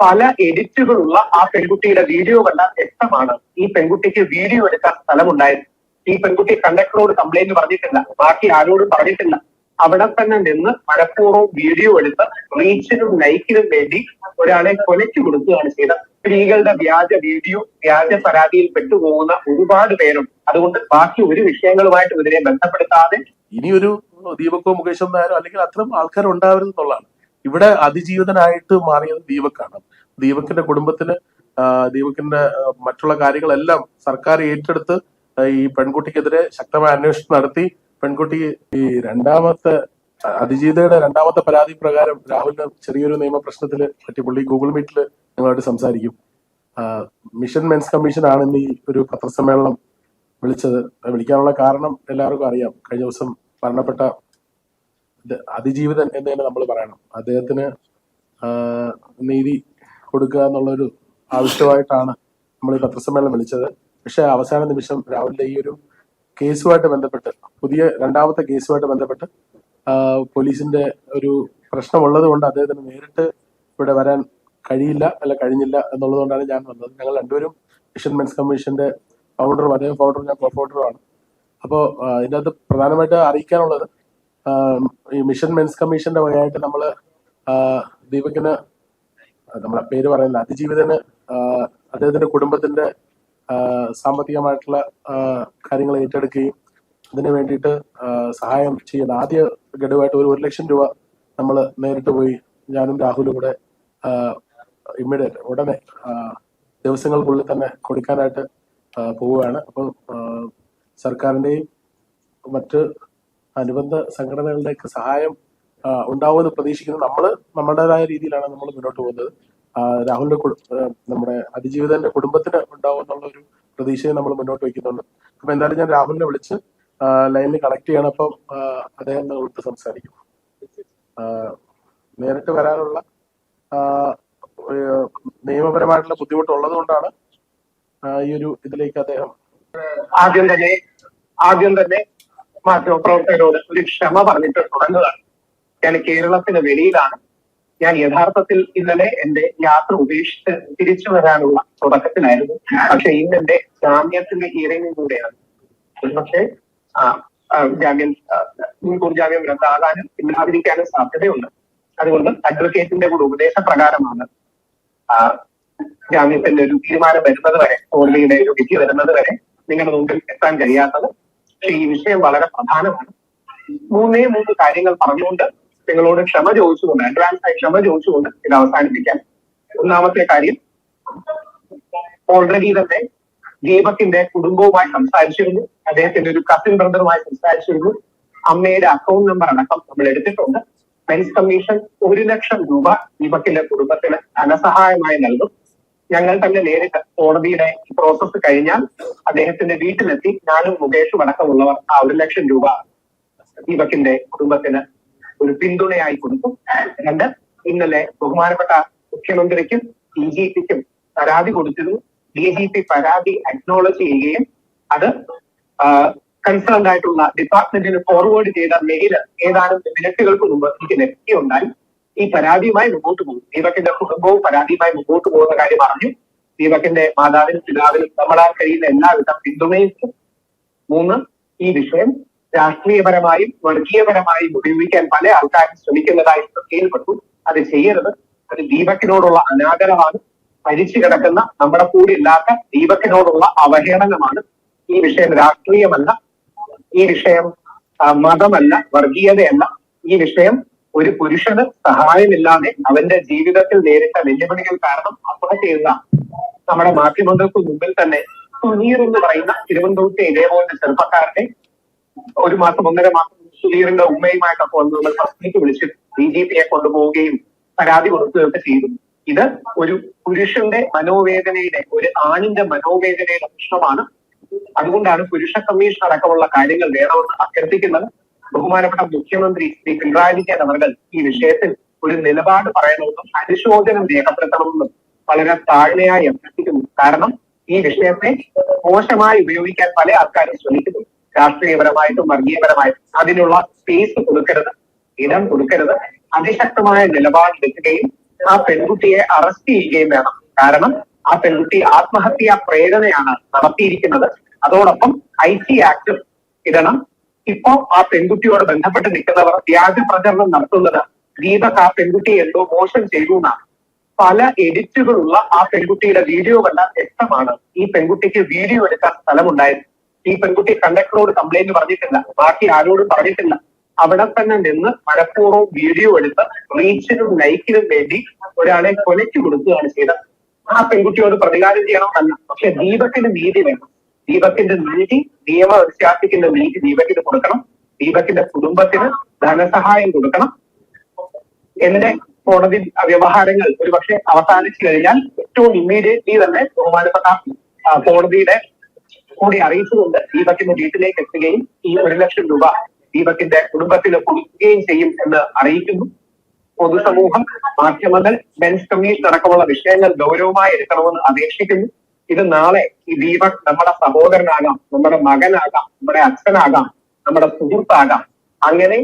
പല എഡിറ്റുകളുള്ള ആ പെൺകുട്ടിയുടെ വീഡിയോ കണ്ടാൽ വ്യക്തമാണ് ഈ പെൺകുട്ടിക്ക് വീഡിയോ എടുക്കാൻ സ്ഥലമുണ്ടായിരുന്നു ഈ പെൺകുട്ടി കണ്ടക്ടറോട് കംപ്ലൈന്റ് പറഞ്ഞിട്ടില്ല. ബാക്കി ആരോടും പറഞ്ഞിട്ടില്ല. അവിടെ തന്നെ നിന്ന് മനഃപൂർവം വീഡിയോ എടുത്ത് റീച്ചിനും ലൈക്കിനും വേണ്ടി ഒരാളെ കൊലയ്ക്ക് കൊടുക്കുകയാണ് ചെയ്തത്. സ്ത്രീകളുടെ വ്യാജ വീഡിയോ വ്യാജ പരാതിയിൽ പെട്ടുപോകുന്ന ഒരുപാട് പേരുണ്ട്. അതുകൊണ്ട് ബാക്കി ഒരു വിഷയങ്ങളുമായിട്ട് ഇതിനെ ബന്ധപ്പെടുത്താതെ ഇനിയൊരു ദീപക്കോ മുകേഷോ നായരോ അല്ലെങ്കിൽ അത്തരം ആൾക്കാർ ഉണ്ടാവരുത് എന്നുള്ളതാണ്. ഇവിടെ അതിജീവിതനായിട്ട് മാറിയത് ദീപക്കാണ്. ദീപക്കിന്റെ കുടുംബത്തിന് ദീപക്കിന്റെ മറ്റുള്ള കാര്യങ്ങളെല്ലാം സർക്കാർ ഏറ്റെടുത്ത് ഈ പെൺകുട്ടിക്കെതിരെ ശക്തമായ അന്വേഷണം നടത്തി. പെൺകുട്ടി ഈ രണ്ടാമത്തെ അതിജീവിതയുടെ രണ്ടാമത്തെ പരാതി പ്രകാരം രാഹുലിന് ചെറിയൊരു നിയമ പ്രശ്നത്തിൽ പറ്റി പുള്ളി ഗൂഗിൾ മീറ്റിൽ ഞങ്ങളായിട്ട് സംസാരിക്കും. മിഷൻ മെൻസ് കമ്മീഷൻ ആണ് ഇന്ന് ഈ ഒരു പത്രസമ്മേളനം വിളിച്ചത്. വിളിക്കാനുള്ള കാരണം എല്ലാവർക്കും അറിയാം. കഴിഞ്ഞ ദിവസം മരണപ്പെട്ട അതിജീവിതൻ എന്ന് തന്നെ നമ്മൾ പറയണം. അദ്ദേഹത്തിന് നീതി കൊടുക്കുക എന്നുള്ളൊരു ആവശ്യമായിട്ടാണ് നമ്മൾ ഈ പത്രസമ്മേളനം വിളിച്ചത്. പക്ഷെ അവസാന നിമിഷം രാഹുലിന്റെ ഈ ഒരു കേസുമായിട്ട് ബന്ധപ്പെട്ട് പുതിയ രണ്ടാമത്തെ കേസുമായിട്ട് ബന്ധപ്പെട്ട് പോലീസിന്റെ ഒരു പ്രശ്നമുള്ളത് കൊണ്ട് അദ്ദേഹത്തിന് നേരിട്ട് ഇവിടെ വരാൻ കഴിയില്ല അല്ല കഴിഞ്ഞില്ല എന്നുള്ളത് കൊണ്ടാണ് ഞാൻ വന്നത്. ഞങ്ങൾ രണ്ടുപേരും ഏഷ്യൻ മെൻസ് കമ്മീഷന്റെ ഫൗണ്ടറും അദ്ദേഹം ഫൗണ്ടറും ഞാൻ കോ ഫൗണ്ടറുമാണ് അപ്പോൾ ഇതിനകത്ത് പ്രധാനമായിട്ട് അറിയിക്കാനുള്ളത് ഈ മിഷൻ മെൻസ് കമ്മീഷന്റെ വകയായിട്ട് നമ്മൾ ദീപകിന് നമ്മളെ പേര് പറയുന്നില്ല അതിജീവിതന് അദ്ദേഹത്തിന്റെ കുടുംബത്തിന്റെ സാമ്പത്തികമായിട്ടുള്ള കാര്യങ്ങൾ ഏറ്റെടുക്കുകയും അതിന് വേണ്ടിയിട്ട് സഹായം ചെയ്യുന്ന ആദ്യ ഗഡുവായിട്ട് ഒരു ഒരു ലക്ഷം രൂപ നമ്മൾ നേരിട്ട് പോയി ഞാനും രാഹുലും കൂടെ ഇമ്മീഡിയറ്റ് ഉടനെ ദിവസങ്ങൾക്കുള്ളിൽ തന്നെ കൊടുക്കാനായിട്ട് പോവുകയാണ്. അപ്പം സർക്കാരിന്റെയും മറ്റ് അനുബന്ധ സംഘടനകളുടെയൊക്കെ സഹായം ഉണ്ടാവുമെന്ന് പ്രതീക്ഷിക്കുന്നു. നമ്മൾ നമ്മുടേതായ രീതിയിലാണ് നമ്മൾ മുന്നോട്ട് പോകുന്നത്. രാഹുലിന്റെ നമ്മുടെ അതിജീവിതന്റെ കുടുംബത്തിന് ഉണ്ടാവും എന്നുള്ള ഒരു പ്രതീക്ഷയെ നമ്മൾ മുന്നോട്ട് വയ്ക്കുന്നുണ്ട്. അപ്പൊ എന്തായാലും ഞാൻ രാഹുലിനെ വിളിച്ച് ലൈനിൽ കണക്ട് ചെയ്യണം. അപ്പം അദ്ദേഹം വിട്ട് സംസാരിക്കും. നേരിട്ട് വരാനുള്ള നിയമപരമായിട്ടുള്ള ബുദ്ധിമുട്ടുള്ളത് കൊണ്ടാണ് ഈ ഒരു ഇതിലേക്ക് അദ്ദേഹം ആദ്യം തന്നെ ആദ്യം തന്നെ മാധ്യമപ്രവർത്തകരോട് ഒരു ക്ഷമ പറഞ്ഞിട്ട് തുടങ്ങുകയാണ് ഞാൻ കേരളത്തിന് വെളിയിലാണ്. ഞാൻ യഥാർത്ഥത്തിൽ ഇന്നലെ എന്റെ യാത്ര ഉപേക്ഷിച്ച് തിരിച്ചു വരാനുള്ള തുടക്കത്തിലായിരുന്നു. പക്ഷെ ഇന്ന് എന്റെ ജാമ്യത്തിന്റെ ഹീറിംഗും കൂടെയാണ്. പക്ഷേ ജാമ്യം മുൻകൂർ ജാമ്യം റദ്ദാകാനും ഇല്ലാതിരിക്കാനും സാധ്യതയുണ്ട്. അതുകൊണ്ട് അഡ്വക്കേറ്റിന്റെ കൂടെ ഉപദേശപ്രകാരമാണ് ജാമ്യത്തിന്റെ ഒരു തീരുമാനം വരുന്നത് വരെ കോടതിയുടെ ഒരു വിധി വരുന്നത് വരെ നിങ്ങളുടെ മുമ്പിൽ എത്താൻ കഴിയാത്തത് ഈ വിഷയം വളരെ പ്രധാനമാണ്. മൂന്നേ മൂന്ന് കാര്യങ്ങൾ പറഞ്ഞുകൊണ്ട് നിങ്ങളോട് ക്ഷമ ചോദിച്ചുകൊണ്ട് അഡ്വാൻസ് ആയി ക്ഷമ ചോദിച്ചുകൊണ്ട് ഇത് അവസാനിപ്പിക്കാം. ഒന്നാമത്തെ കാര്യം ഓൾറെഡി തന്നെ ദീപകിന്റെ കുടുംബവുമായി സംസാരിച്ചിരുന്നു. അദ്ദേഹത്തിന്റെ ഒരു കസിൻ ബ്രദറുമായി സംസാരിച്ചിരുന്നു. അമ്മയുടെ അക്കൗണ്ട് നമ്പർ അടക്കം നമ്മൾ എടുത്തിട്ടുണ്ട്. പെൻസ് കമ്മീഷൻ ഒരു ലക്ഷം രൂപ ദീപകിന്റെ കുടുംബത്തിന് ധനസഹായമായി നൽകും. ഞങ്ങൾ തന്നെ നേരിട്ട് കോടതിയുടെ പ്രോസസ്സ് കഴിഞ്ഞാൽ അദ്ദേഹത്തിന്റെ വീട്ടിലെത്തി ഞാനും മുകേഷും അടക്കമുള്ളവർ ആ ഒരു ലക്ഷം രൂപ ദീപക്കിന്റെ കുടുംബത്തിന് ഒരു പിന്തുണയായി കൊടുക്കും രണ്ട് ഇന്നലെ ബഹുമാനപ്പെട്ട മുഖ്യമന്ത്രിക്കും ഡി ജി പിക്കും പരാതി കൊടുത്തിരുന്നു. ഡി ജി പി പരാതി അക്നോളജ് ചെയ്യുകയും അത് കൺസേൺഡ് ആയിട്ടുള്ള ഡിപ്പാർട്ട്മെന്റിന് ഫോർവേഡ് ചെയ്ത മെയിൽ ഏതാനും മിനിറ്റുകൾക്ക് മുമ്പ് എനിക്ക് ലഭിക്കുകയുണ്ടായി ഈ പരാതിയുമായി മുമ്പോട്ട് പോകും. ദീപക്കിന്റെ കുടുംബവും പരാതിയുമായി മുമ്പോട്ട് പോകുന്ന കാര്യം അറിഞ്ഞു. ദീപക്കിന്റെ മാതാവിനും പിതാവിനും നമ്മളാൽ കഴിയുന്ന എല്ലാവിധ പിന്തുണയും മൂന്ന് ഈ വിഷയം രാഷ്ട്രീയപരമായും വർഗീയപരമായും ഉപയോഗിക്കാൻ പല ആൾക്കാരും ശ്രമിക്കുന്നതായി ശ്രദ്ധയിൽപ്പെട്ടു അത് ചെയ്യരുത്. അത് ദീപക്കിനോടുള്ള അനാദരമാണ് ഭരിച്ചു കിടക്കുന്ന നമ്മുടെ കൂടെ ഇല്ലാത്ത ദീപക്കിനോടുള്ള അവഹേളനമാണ് ഈ വിഷയം രാഷ്ട്രീയമല്ല. ഈ വിഷയം മതമല്ല വർഗീയതയല്ല. ഈ വിഷയം ഒരു പുരുഷന് സഹായമില്ലാതെ അവന്റെ ജീവിതത്തിൽ നേരിട്ട വെല്ലുവിളികൾ കാരണം ആത്മഹത്യ ചെയ്യുന്ന നമ്മുടെ മാധ്യമങ്ങൾക്ക് മുമ്പിൽ തന്നെ സുനീർ എന്ന് പറയുന്ന തിരുവനന്തപുരത്തെ ഇതേപോലത്തെ ചെറുപ്പക്കാരനെ ഒരു മാസം ഒന്നര മാസം സുനീറിന്റെ ഉമ്മയുമായിട്ടൊക്കെ വന്ന് നമ്മൾ പത്നിക്ക് വിളിച്ച് ഡി ജി പിയെ കൊണ്ടുപോവുകയും പരാതി കൊടുക്കുകയൊക്കെ ചെയ്തു. ഇത് ഒരു പുരുഷന്റെ മനോവേദനയുടെ ഒരു ആണിന്റെ മനോവേദനയുടെ പ്രശ്നമാണ്. അതുകൊണ്ടാണ് പുരുഷ കമ്മീഷൻ അടക്കമുള്ള കാര്യങ്ങൾ വേണമെന്ന് അഭ്യർത്ഥിക്കുന്നത്. ബഹുമാനപ്പെട്ട മുഖ്യമന്ത്രി ശ്രീ പിണറായി വിജയൻ അവർ ഈ വിഷയത്തിൽ ഒരു നിലപാട് പറയണമെന്നും അനുശോചനം രേഖപ്പെടുത്തണമെന്നും വളരെ താഴ്മയായി അഭ്യർത്ഥിക്കുന്നു. കാരണം ഈ വിഷയത്തെ മോശമായി ഉപയോഗിക്കാൻ പല ആൾക്കാരും ശ്രമിക്കുന്നു. രാഷ്ട്രീയപരമായിട്ടും വർഗീയപരമായിട്ടും അതിനുള്ള സ്പേസ് കൊടുക്കരുത് ഇടം കൊടുക്കരുത് അതിശക്തമായ നിലപാടെടുക്കുകയും ആ പെൺകുട്ടിയെ അറസ്റ്റ് ചെയ്യുകയും വേണം. കാരണം ആ പെൺകുട്ടി ആത്മഹത്യാ പ്രേരണയാണ് നടത്തിയിരിക്കുന്നത്. അതോടൊപ്പം ഐ ടി ആക്ട് ഇടണം. ഇപ്പോ ആ പെൺകുട്ടിയോട് ബന്ധപ്പെട്ട് നിൽക്കുന്നവർ വ്യാജ പ്രചരണം നടത്തുന്നത് ദീപക് ആ പെൺകുട്ടിയെ എന്തോ മോശം ചെയ്തു എന്നാണ്. പല എഡിറ്റുകളുള്ള ആ പെൺകുട്ടിയുടെ വീഡിയോ കണ്ടാൽ വ്യക്തമാണ് ഈ പെൺകുട്ടിക്ക് വീഡിയോ എടുക്കാൻ സ്ഥലമുണ്ടായിരുന്നു ഈ പെൺകുട്ടി കണ്ടക്ടറോട് കംപ്ലൈന്റ് പറഞ്ഞിട്ടില്ല. ബാക്കി ആരോടും പറഞ്ഞിട്ടില്ല. അവിടെ തന്നെ നിന്ന് മനഃപൂർവം വീഡിയോ എടുത്ത് റീച്ചിനും ലൈക്കിനും വേണ്ടി ഒരാളെ കൊലയ്ക്ക് കൊടുക്കുകയാണ് ചെയ്തത്. ആ പെൺകുട്ടിയോട് പ്രതികാരം ചെയ്യണമെന്നല്ല. പക്ഷെ ദീപത്തിന് നീതി വേണം. ദീപക്കിന്റെ നീതി നിയമ വിശ്വാസിക്കുന്ന നീതി ദീപക്കിന് കൊടുക്കണം. ദീപക്കിന്റെ കുടുംബത്തിന് ധനസഹായം കൊടുക്കണം. എന്റെ കോടതി വ്യവഹാരങ്ങൾ ഒരുപക്ഷെ അവസാനിച്ചു കഴിഞ്ഞാൽ ഏറ്റവും ഇമ്മീഡിയറ്റ്ലി തന്നെ ബഹുമാനപ്പെട്ട കോടതിയുടെ കൂടി അറിയിച്ചുകൊണ്ട് ദീപക്കിന്റെ വീട്ടിലേക്ക് എത്തുകയും ഈ ഒരു ലക്ഷം രൂപ ദീപക്കിന്റെ കുടുംബത്തിന് കൊടുക്കുകയും ചെയ്യും എന്ന് അറിയിക്കുന്നു. പൊതുസമൂഹം മാധ്യമങ്ങൾ ബെൻസ് കമ്മീഷൻ അടക്കമുള്ള വിഷയങ്ങൾ ഗൗരവമായി എടുക്കണമെന്ന് അപേക്ഷിക്കുന്നു. ഇത് നാളെ ഈ ദീപക് നമ്മുടെ സഹോദരനാകാം നമ്മുടെ മകനാകാം നമ്മുടെ അച്ഛനാകാം നമ്മുടെ സുഹൃത്താകാം. അങ്ങനെ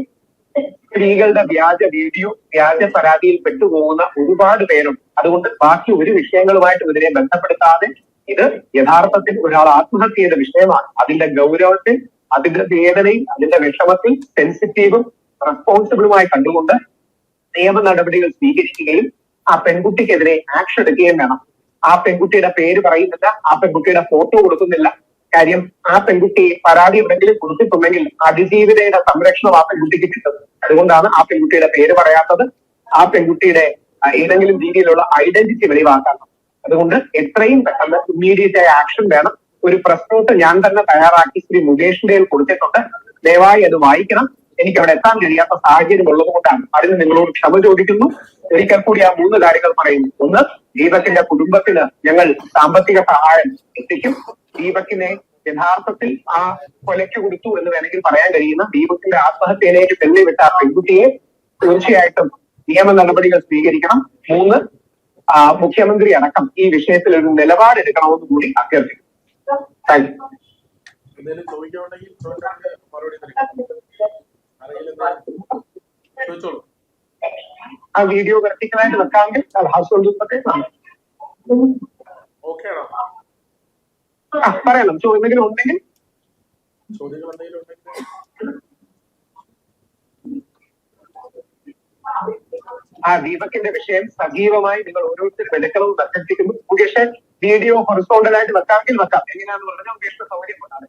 സ്ത്രീകളുടെ വ്യാജ വീഡിയോ വ്യാജ പരാതിയിൽ പെട്ടുപോകുന്ന ഒരുപാട് പേരുണ്ട് അതുകൊണ്ട് ബാക്കി ഒരു വിഷയങ്ങളുമായിട്ട് ഇതിനെ ബന്ധപ്പെടുത്താതെ ഇത് യഥാർത്ഥത്തിൽ ഒരാൾ ആത്മഹത്യ ചെയ്ത വിഷയമാണ്. അതിന്റെ ഗൗരവത്തിൽ അതിന്റെ വേദനയിൽ അതിന്റെ വിഷമത്തിൽ സെൻസിറ്റീവും റെസ്പോൺസിബിളുമായി കണ്ടുകൊണ്ട് നിയമ നടപടികൾ സ്വീകരിക്കുകയും ആ പെൺകുട്ടിക്കെതിരെ ആക്ഷൻ എടുക്കുകയും വേണം. ആ പെൺകുട്ടിയുടെ പേര് പറയുന്നില്ല ആ പെൺകുട്ടിയുടെ ഫോട്ടോ കൊടുക്കുന്നില്ല. കാര്യം ആ പെൺകുട്ടി പരാതി എവിടെങ്കിലും കൊടുത്തിട്ടുണ്ടെങ്കിൽ അതിജീവിതയുടെ സംരക്ഷണം ആ പെൺകുട്ടിക്ക് കിട്ടും. അതുകൊണ്ടാണ് ആ പെൺകുട്ടിയുടെ പേര് പറയാത്തത്. ആ പെൺകുട്ടിയുടെ ഏതെങ്കിലും രീതിയിലുള്ള ഐഡന്റിറ്റി വെളിവാക്കാത്തത്. അതുകൊണ്ട് എത്രയും പെട്ടെന്ന് ഇമ്മീഡിയറ്റ് ആയ ആക്ഷൻ വേണം. ഒരു പ്രസ് ഞാൻ തന്നെ തയ്യാറാക്കി ശ്രീ മുകേഷിന്റെ കൊടുത്തിട്ടുണ്ട്. ദയവായി അത് വായിക്കണം. എനിക്ക് അവിടെ എത്താൻ കഴിയാത്ത സാഹചര്യം ഉള്ളതുകൊണ്ടാണ്. അതിന് നിങ്ങളോട് ക്ഷമ ചോദിക്കുന്നു. ഒരിക്കൽ കൂടി ആ മൂന്ന് കാര്യങ്ങൾ പറയുന്നു. ഒന്ന് ദീപകിന്റെ കുടുംബത്തിന് ഞങ്ങൾ സാമ്പത്തിക സഹായം എത്തിക്കും. ദീപക്കിനെ യഥാർത്ഥത്തിൽ ആ കൊലയ്ക്ക് കൊടുത്തു എന്ന് വേണമെങ്കിൽ പറയാൻ കഴിയുന്ന ദീപത്തിന്റെ ആത്മഹത്യയിലേക്ക് തെല്ലിവിട്ട ആ പെൺകുട്ടിയെ തീർച്ചയായിട്ടും നിയമ നടപടികൾ സ്വീകരിക്കണം. മൂന്ന് മുഖ്യമന്ത്രി അടക്കം ഈ വിഷയത്തിൽ ഒരു നിലപാടെടുക്കണമെന്ന് കൂടി അഭ്യർത്ഥിക്കും ചോദിക്കാനുണ്ടെങ്കിൽ മറുപടി ചോദിച്ചോളൂ. ആ വീഡിയോ വെർട്ടിക്കലായിട്ട് വെക്കാമെങ്കിൽ ഹൗസ് ഹോൾഡ് ആ പറയണം ചോ എന്തെങ്കിലും ഉണ്ടെങ്കിൽ? ചോദ്യങ്ങൾ എന്തെങ്കിലും ഉണ്ടെങ്കിൽ? ആ ദീപകിന്റെ വിഷയം സജീവമായി നിങ്ങൾ ഓരോരുത്തരും എടുക്കണമെന്ന് അഭ്യർത്ഥിക്കുന്നു. മുകേഷ് വീഡിയോ ഹൊറിസോണ്ടലായിട്ട് വെക്കാമെങ്കിൽ വെക്കാം. എങ്ങനെയാണെന്ന് പറഞ്ഞാൽ മുകേഷിന് സൗകര്യം കൊണ്ടാണ്.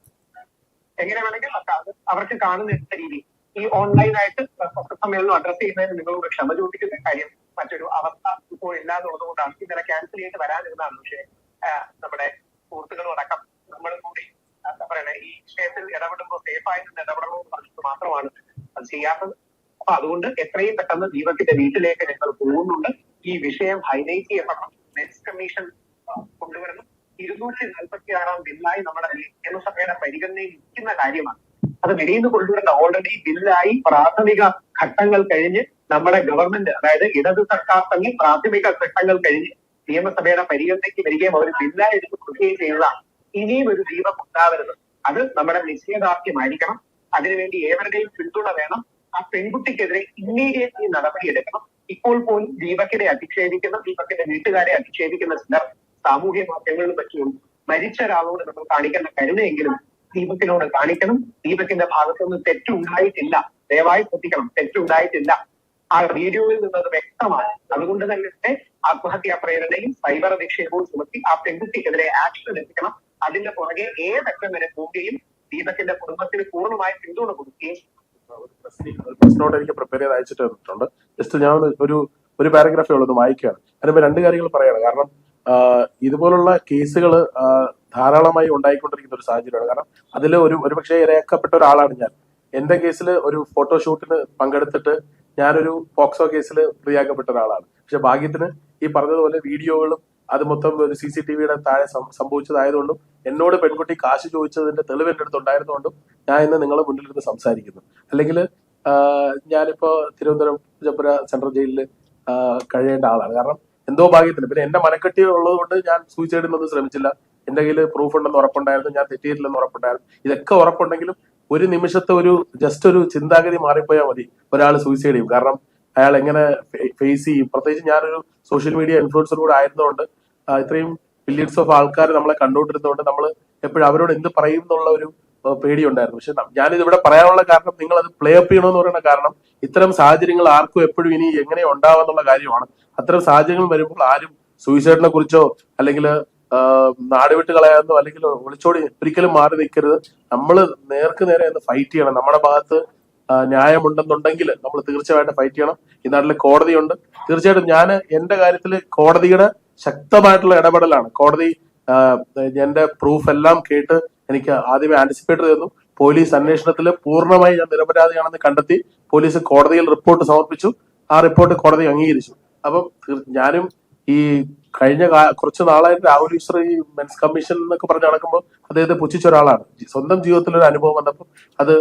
എങ്ങനെ വേണമെങ്കിൽ വെക്കാം. അവർക്ക് കാണുന്ന രീതി ഈ ഓൺലൈൻ ഓൺലൈനായിട്ട് പത്രസമ്മേളനം അഡ്രസ് ചെയ്യുന്നതിന് നിങ്ങളോട് ക്ഷമ ചോദിക്കുന്ന കാര്യം മറ്റൊരു അവസ്ഥ ഇപ്പോൾ ഇല്ലാന്നുള്ളതുകൊണ്ടാണ് ഇന്നലെ ക്യാൻസൽ ചെയ്ത് വരാനിരുന്നതാണ് പക്ഷേ നമ്മുടെ സുഹൃത്തുക്കളും അടക്കം നമ്മളും കൂടി എന്താ പറയണേ ഈ വിഷയത്തിൽ ഇടപെടുമ്പോൾ സേഫായി നിന്ന് ഇടപെടണമെന്ന് പറഞ്ഞിട്ട് മാത്രമാണ് അത് ചെയ്യാത്തത്. അപ്പൊ അതുകൊണ്ട് എത്രയും പെട്ടെന്ന് ദീപത്തിന്റെ വീട്ടിലേക്ക് ഞങ്ങൾ പോകുന്നുണ്ട്. ഈ വിഷയം ഹൈലൈറ്റ് ചെയ്യപ്പെടണം. മെൻസ് കമ്മീഷൻ കൊണ്ടുവരണം. ഇരുന്നൂറ്റി നാൽപ്പത്തി ആറാം ബില്ലായി നമ്മുടെ നിയമസഭയുടെ പരിഗണനയിൽ ഇരിക്കുന്ന കാര്യമാണ്. അത് വെളിയിൽ നിന്ന് കൊണ്ടുവരേണ്ട ഓൾറെഡി ബില്ലായി പ്രാഥമിക ഘട്ടങ്ങൾ കഴിഞ്ഞ് നമ്മുടെ ഗവൺമെന്റ് അതായത് ഇടത് സർക്കാർ തന്നെ പ്രാഥമിക ഘട്ടങ്ങൾ കഴിഞ്ഞ് നിയമസഭയുടെ പരിഗണനയ്ക്ക് വരികയും അവർ ബില്ലായി എടുത്ത് കൊടുക്കുകയും ചെയ്യുന്ന ഇനിയും ഒരു ദീപം ഉണ്ടാവരുത്. അത് നമ്മുടെ നിശ്ചയദാർഢ്യമായിരിക്കണം. അതിനുവേണ്ടി ഏവരുടെയും പിന്തുണ വേണം. ആ പെൺകുട്ടിക്കെതിരെ ഇമ്മീഡിയറ്റ്ലി നടപടിയെടുക്കണം. ഇപ്പോൾ പോലും ദീപക്കിനെ അധിക്ഷേപിക്കുന്ന ദീപക്കിന്റെ വീട്ടുകാരെ അധിക്ഷേപിക്കുന്ന ചിലർ സാമൂഹ്യ മാധ്യമങ്ങളിൽ പറ്റിയും മരിച്ച ഒരാളോട് നമ്മൾ കാണിക്കുന്ന കരുണയെങ്കിലും ദീപക്കിനോട് കാണിക്കണം. ദീപത്തിന്റെ ഭാഗത്തുനിന്ന് തെറ്റുണ്ടായിട്ടില്ല. ദയവായി ശ്രദ്ധിക്കണം. തെറ്റുണ്ടായിട്ടില്ല. ആ വീഡിയോയിൽ നിന്നത് വ്യക്തമാണ്. അതുകൊണ്ട് തന്നെ ആത്മഹത്യാ പ്രേരണയും സൈബർ നിക്ഷേപവും ചുമത്തി ആ പെൺകുട്ടിക്കെതിരെ ആക്ഷൻ എത്തിക്കണം അതിന്റെ പുറകെ ഏതറ്റം വരെ പോവുകയും ദീപത്തിന്റെ കുടുംബത്തിന് പൂർണമായി പിന്തുണ കൊടുക്കുകയും ചെയ്യും. പ്രസ് നോട്ട് എനിക്ക് പ്രിപ്പയർ ചെയ്ത് അയച്ചിട്ട് തന്നിട്ടുണ്ട് ജസ്റ്റ് ഞാൻ ഒരു ഒരു പാരഗ്രാഫേ ഉള്ളത് വായിക്കുകയാണ് അതിനുമ്പ് രണ്ട് കാര്യങ്ങൾ പറയണം. കാരണം ഇതുപോലുള്ള കേസുകൾ ധാരാളമായി ഉണ്ടായിക്കൊണ്ടിരിക്കുന്ന ഒരു സാഹചര്യമാണ്. കാരണം അതിൽ ഒരു ഒരുപക്ഷെ ഇരയാക്കപ്പെട്ട ഒരാളാണ് ഞാൻ. എന്റെ കേസിൽ ഒരു ഫോട്ടോഷൂട്ടിന് പങ്കെടുത്തിട്ട് ഞാനൊരു പോക്സോ കേസിൽ പ്രതിയാക്കപ്പെട്ട ഒരാളാണ്. പക്ഷെ ഭാഗ്യത്തിന് ഈ പറഞ്ഞതുപോലെ വീഡിയോകളും അത് മൊത്തം ഒരു സി സി ടി വിയുടെ താഴെ സംഭവിച്ചതായതുകൊണ്ടും എന്നോട് പെൺകുട്ടി കാശ് ചോദിച്ചതിന്റെ തെളിവ് എന്റെ അടുത്ത് ഉണ്ടായിരുന്നുകൊണ്ടും ഞാൻ ഇന്ന് നിങ്ങളുടെ മുന്നിലിരുന്ന് സംസാരിക്കുന്നു. അല്ലെങ്കിൽ ഞാനിപ്പോ തിരുവനന്തപുരം ജപ്പുര സെൻട്രൽ ജയിലിൽ കഴിയേണ്ട ആളാണ്. കാരണം എന്തോ ഭാഗ്യത്തിന്. പിന്നെ എന്റെ മനക്കെട്ടി ഉള്ളത് കൊണ്ട് ഞാൻ സൂയിസൈഡിനൊന്നും ശ്രമിച്ചില്ല. കയ്യിൽ പ്രൂഫ് ഉണ്ടെന്ന് ഉറപ്പുണ്ടായിരുന്നു ഞാൻ തെറ്റിയിട്ടില്ലെന്ന് ഉറപ്പുണ്ടായിരുന്നു. ഇതൊക്കെ ഉറപ്പുണ്ടെങ്കിലും ഒരു നിമിഷത്തെ ഒരു ജസ്റ്റ് ഒരു ചിന്താഗതി മാറിപ്പോയാൽ മതി. ഒരാൾ സൂയിസൈഡ് ചെയ്യും. കാരണം അയാൾ എങ്ങനെ ഫേസ് ചെയ്യും. പ്രത്യേകിച്ച് ഞാനൊരു സോഷ്യൽ മീഡിയ ഇൻഫ്ലുവൻസർ കൂടെ ആയിരുന്നതുകൊണ്ട് ഇത്രയും മില്യൺസ് ഓഫ് ആൾക്കാർ നമ്മളെ കണ്ടുകൊണ്ടിരുന്നതുകൊണ്ട് നമ്മൾ എപ്പോഴും അവരോട് എന്ത് പറയും എന്നുള്ള ഒരു പേടിയുണ്ടായിരുന്നു. പക്ഷെ ഞാനിത് ഇവിടെ പറയാനുള്ള കാരണം നിങ്ങൾ അത് പ്ലേ അപ്പ് ചെയ്യണമെന്ന് പറയുന്ന കാരണം ഇത്തരം സാഹചര്യങ്ങൾ ആർക്കും എപ്പോഴും ഇനി എങ്ങനെ ഉണ്ടാവാന്നുള്ള കാര്യമാണ്. അത്തരം സാഹചര്യങ്ങൾ വരുമ്പോൾ ആരും സൂയിസൈഡിനെ കുറിച്ചോ അല്ലെങ്കിൽ നാട് വിട്ട് കളയാന്നോ അല്ലെങ്കിൽ ഒളിച്ചോടി ഒരിക്കലും മാറി നിൽക്കരുത്. നമ്മൾ നേർക്ക് നേരെ ഒന്ന് ഫൈറ്റ് ചെയ്യണം. നമ്മുടെ ഭാഗത്ത് ന്യായമുണ്ടെന്നുണ്ടെങ്കിൽ നമ്മൾ തീർച്ചയായിട്ടും ഫൈറ്റ് ചെയ്യണം. ഈ നാട്ടിൽ കോടതിയുണ്ട്. തീർച്ചയായിട്ടും ഞാൻ എന്റെ കാര്യത്തിൽ കോടതിയുടെ ശക്തമായിട്ടുള്ള ഇടപെടലാണ്. കോടതി എന്റെ പ്രൂഫ് എല്ലാം കേട്ട് എനിക്ക് ആദ്യമേ ആന്റിസിപ്പേറ്റ് തന്നു പോലീസ് അന്വേഷണത്തിൽ പൂർണമായി ഞാൻ നിരപരാധിയാണെന്ന് കണ്ടെത്തി പോലീസ് കോടതിയിൽ റിപ്പോർട്ട് സമർപ്പിച്ചു. ആ റിപ്പോർട്ട് കോടതി അംഗീകരിച്ചു. അപ്പം ഞാനും ഈ കഴിഞ്ഞ കുറച്ച് നാളായിട്ട് രാഹുൽ ഈശ്വർ ഈ മെൻസ് കമ്മീഷൻ എന്നൊക്കെ പറഞ്ഞ് നടക്കുമ്പോൾ അദ്ദേഹത്തെ പുച്ഛിച്ച ഒരാളാണ്. സ്വന്തം ജീവിതത്തിൽ ഒരു അനുഭവം വന്നപ്പോൾ അത്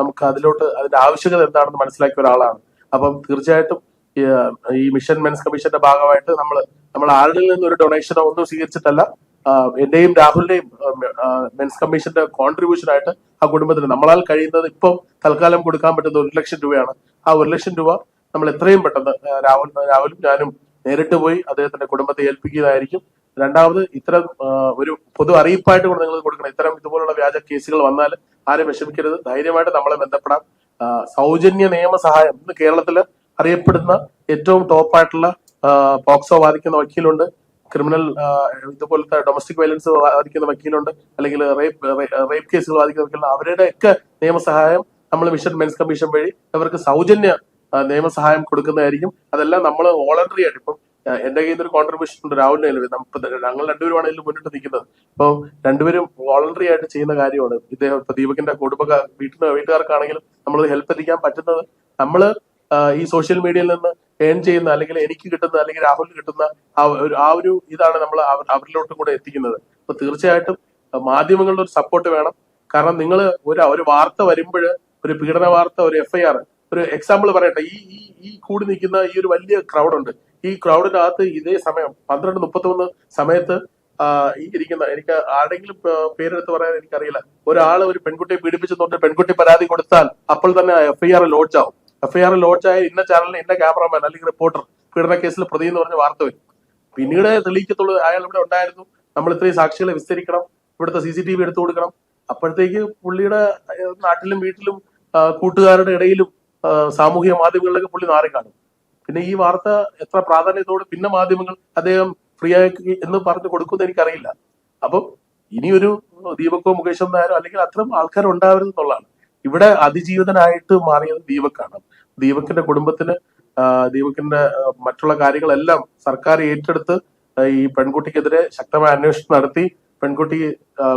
നമുക്ക് അതിലോട്ട് അതിന്റെ ആവശ്യകത എന്താണെന്ന് മനസ്സിലാക്കിയ ഒരാളാണ്. അപ്പം തീർച്ചയായിട്ടും ഈ, മിഷൻ മെൻസ് കമ്മീഷന്റെ ഭാഗമായിട്ട് നമ്മൾ നമ്മൾ ആരുടെ നിന്ന് ഒരു ഡൊണേഷനോ ഒന്നും സ്വീകരിച്ചിട്ടല്ല എന്റെയും രാഹുലിന്റെയും മെൻസ് കമ്മീഷന്റെ കോൺട്രിബ്യൂഷൻ ആയിട്ട് ആ കുടുംബത്തിന് നമ്മളാൽ കഴിയുന്നത് ഇപ്പം തൽക്കാലം കൊടുക്കാൻ പറ്റുന്ന ഒരു ലക്ഷം രൂപയാണ്. ആ ഒരു ലക്ഷം രൂപ നമ്മൾ എത്രയും പെട്ടെന്ന് രാഹുൽ രാഹുലും ഞാനും നേരിട്ട് പോയി അദ്ദേഹത്തിന്റെ കുടുംബത്തെ ഏൽപ്പിക്കുന്നതായിരിക്കും രണ്ടാമത് ഇത്തരം ഒരു പൊതു അറിയിപ്പായിട്ട് കൂടെ നിങ്ങൾ കൊടുക്കണം. ഇത്തരം ഇതുപോലുള്ള വ്യാജ കേസുകൾ വന്നാൽ ആരും വിഷമിക്കരുത്. ധൈര്യമായിട്ട് നമ്മളെ ബന്ധപ്പെടാം. സൗജന്യ സൗജന്യ നിയമസഹായം ഇന്ന് കേരളത്തിൽ അറിയപ്പെടുന്ന ഏറ്റവും ടോപ്പായിട്ടുള്ള പോക്സോ വാദിക്കുന്ന വക്കീലുണ്ട്. ക്രിമിനൽ ഇതുപോലത്തെ ഡൊമസ്റ്റിക് വയലൻസ് വാദിക്കുന്ന വക്കീലുണ്ട്. അല്ലെങ്കിൽ റേപ്പ് റേപ്പ് കേസുകൾ വാദിക്കുന്ന വക്കീലുണ്ട്. അവരുടെ ഒക്കെ നിയമസഹായം നമ്മൾ മിഷൻ മെൻസ് കമ്മീഷൻ വഴി അവർക്ക് സൗജന്യ നിയമസഹായം കൊടുക്കുന്നതായിരിക്കും. അതെല്ലാം നമ്മൾ വോളണ്ടറി ആയിട്ട് ഇപ്പം എന്റെ കയ്യിൽ നിന്ന് ഒരു കോൺട്രിബ്യൂഷൻ ഉണ്ട് നമുക്ക് ഞങ്ങൾ രണ്ടുപേരുമാണ് ഇതിൽ മുന്നിട്ട് നിൽക്കുന്നത്. അപ്പോൾ രണ്ടുപേരും വോളണ്ടറി ആയിട്ട് ചെയ്യുന്ന കാര്യമാണ്. ഇദ്ദേഹം ഇപ്പൊ ദീപകിന്റെ കുടുംബ വീട്ടിൽ വീട്ടുകാർക്കാണെങ്കിലും നമ്മൾ ഹെൽപ്പ് എത്തിക്കാൻ പറ്റുന്നത്. നമ്മൾ ഈ സോഷ്യൽ മീഡിയയിൽ നിന്ന് ഏൺ ചെയ്യുന്ന അല്ലെങ്കിൽ എനിക്ക് കിട്ടുന്ന അല്ലെങ്കിൽ രാഹുലിന് കിട്ടുന്ന ആ ഒരു ആ ഒരു ഇതാണ് നമ്മൾ അവരിലോട്ട് കൂടെ എത്തിക്കുന്നത്. അപ്പൊ തീർച്ചയായിട്ടും മാധ്യമങ്ങളുടെ ഒരു സപ്പോർട്ട് വേണം. കാരണം നിങ്ങൾ ഒരു ഒരു വാർത്ത വരുമ്പോൾ ഒരു പീഡന വാർത്ത ഒരു എഫ്ഐആർ ഒരു എക്സാമ്പിൾ പറയട്ടെ. ഈ ഈ ഈ കൂടി നിൽക്കുന്ന ഈ ഒരു വലിയ ക്രൗഡ് ഉണ്ട്. ഈ ക്രൗഡിന്റെ അകത്ത് ഇതേ സമയം പന്ത്രണ്ട് മുപ്പത്തൊന്ന് സമയത്ത് ഇരിക്കുന്ന എനിക്ക് ആരെങ്കിലും പേരെടുത്ത് പറയാൻ എനിക്കറിയില്ല. ഒരാൾ ഒരു പെൺകുട്ടിയെ പീഡിപ്പിച്ചെന്നുകൊണ്ട് പെൺകുട്ടി പരാതി കൊടുത്താൽ അപ്പോൾ തന്നെ എഫ്ഐആർ ലോഡ്ജ് ആവും. എഫ്ഐആർ ലോഡ്ജ് ആയ ഇന്ന ചാനലിന് ഇന്ന ക്യാമറമാൻ അല്ലെങ്കിൽ റിപ്പോർട്ടർ പീഡന കേസിൽ പ്രതി എന്ന് പറഞ്ഞ വാർത്ത വരും. പിന്നീട് തെളിയിക്കത്തുള്ളൂ അയാൾ ഇവിടെ ഉണ്ടായിരുന്നു. നമ്മൾ ഇത്രയും സാക്ഷികളെ വിസ്തരിക്കണം. ഇവിടുത്തെ സി സി ടി വി എടുത്തു കൊടുക്കണം. അപ്പോഴത്തേക്ക് പുള്ളിയുടെ നാട്ടിലും വീട്ടിലും കൂട്ടുകാരുടെ ഇടയിലും സാമൂഹിക മാധ്യമങ്ങളിലൊക്കെ പുള്ളി നാറി കാണും. പിന്നെ ഈ വാർത്ത എത്ര പ്രാധാന്യത്തോടെ പിന്നെ മാധ്യമങ്ങൾ അദ്ദേഹം ഫ്രീ ആക്കി എന്ന് പറഞ്ഞു കൊടുക്കുമെന്ന് എനിക്കറിയില്ല. അപ്പം ഇനിയൊരു ദീപക്കോ മുകേഷോ നായരോ അല്ലെങ്കിൽ അത്തരം ആൾക്കാർ ഉണ്ടാവരുതെന്നുള്ളതാണ് ഇവിടെ അതിജീവിതനായിട്ട് മാറിയത് ദീപക്കാണ്. ദീപക്കിന്റെ കുടുംബത്തിന് ദീപക്കിന്റെ മറ്റുള്ള കാര്യങ്ങളെല്ലാം സർക്കാർ ഏറ്റെടുത്ത് ഈ പെൺകുട്ടിക്കെതിരെ ശക്തമായ അന്വേഷണം നടത്തി പെൺകുട്ടി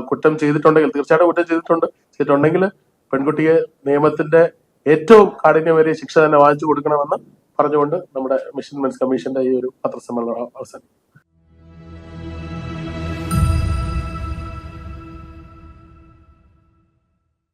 കുറ്റം ചെയ്തിട്ടുണ്ടെങ്കിൽ തീർച്ചയായിട്ടും കുറ്റം ചെയ്തിട്ടുണ്ട്. ചെയ്തിട്ടുണ്ടെങ്കിൽ പെൺകുട്ടിയെ നിയമത്തിന്റെ ഏറ്റവും കാഠിന്യമേറിയ ശിക്ഷ തന്നെ വാങ്ങിച്ചു കൊടുക്കണമെന്ന് പറഞ്ഞുകൊണ്ട് നമ്മുടെ മിഷൻ മെൻസ് കമ്മീഷന്റെ ഈ ഒരു പത്രസമ്മേളനം അവസാനം